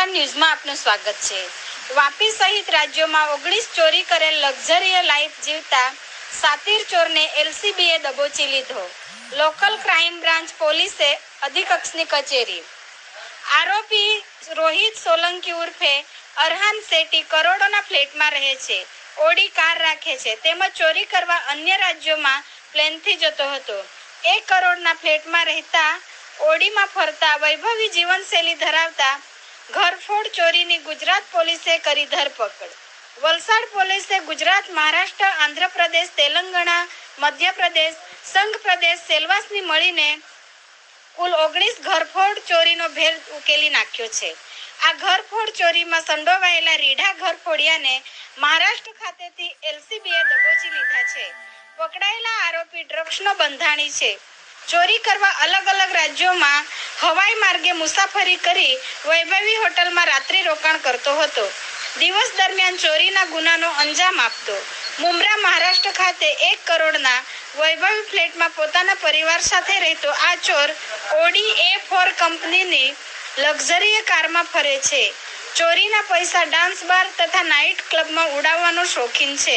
વલસાડ ન્યૂઝમાં આપનું સ્વાગત છે. વાપી સહિત રાજ્યોમાં ઓગણીસ ચોરી કરેલ લક્ઝરીય લાઈફ જીવતા સાતીર ચોરને એલસીબીએ દબોચી લીધો. લોકલ ક્રાઇમ બ્રાન્ચ પોલીસે અધિકક્ષની કચેરી. આરોપી રોહિત સોલંકી ઉર્ફે અરહાન શેટ્ટી કરોડોના ફ્લેટમાં રહે છે. ઓડી કાર રાખે છે. તેમજ ચોરી કરવા અન્ય રાજ્યોમાં પ્લેનથી જતો હતો. એક કરોડના ફ્લેટમાં રહેતા ઓડીમાં ફરતા વૈભવી જીવનશૈલી ધરાવતા ઘરફોડ ચોરીની ગુજરાત પોલીસે કરી ધરપકડ. વલસાડ પોલીસે ગુજરાત, મહારાષ્ટ્ર, આંધ્રપ્રદેશ, તેલંગણા, મધ્યપ્રદેશ, સંઘ પ્રદેશ, સેલવાસની મળીને કુલ ઓગણીસ ઘરફોડ ચોરીનો ભેદ ઉકેલી નાખ્યો છે. આ ઘરફોડ ચોરીમાં સંડોવાયેલા રીઢા ઘરફોડિયાને મહારાષ્ટ્ર ખાતેથી એલસીબીએ દબોચી લીધા છે. પકડાયેલા આરોપી ડ્રગ્સનો બંધાણી છે. ચોરી કરવા અલગ અલગ રાજ્યોમાં હવાઈ માર્ગે મુસાફરી કરી વૈભવી હોટલમાં રાત્રિ રોકાણ કરતો હતો. દિવસ દરમિયાન ચોરીના ગુનાનો અંજામ આપતો. મુમરા મહારાષ્ટ્ર ખાતે એક કરોડના વૈભવી ફ્લેટમાં પોતાના પરિવાર સાથે રહેતો આ ચોર ઓડી એ ફોર કંપનીની લક્ઝરી કારમાં ફરે છે. ચોરીના પૈસા ડાન્સ બાર તથા નાઇટ ક્લબમાં ઉડાવવાનો શોખીન છે.